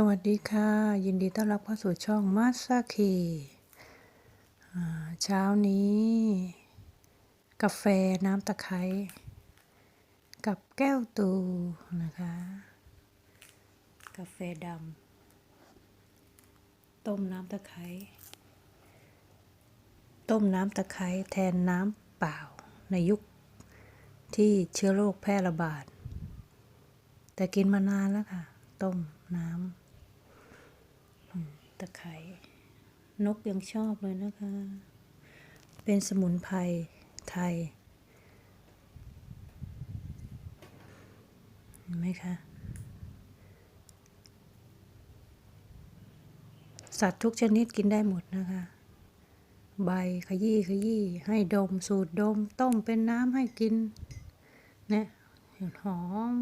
สวัสดีค่ะ ยินดีต้อนรับเข้าสู่ช่องมาสาคีเช้านี้ กาแฟน้ำตะไคร้กับแก้วตูนะคะ กาแฟดำต้มน้ำตะไคร้ต้มน้ำตะไคร้แทนน้ำเปล่าในยุคที่เชื้อโรคแพร่ระบาด แต่กินมานานแล้วค่ะ ต้มน้ำ ตะไคร้นกยังชอบเลยนะคะ เป็นสมุนไพรไทยเห็นไหมคะสัตว์ทุกชนิดกินได้หมดนะคะ ใบขยี้ขยี้ให้ดมสูตรดม ต้มเป็นน้ำให้กินเนี่ยหอม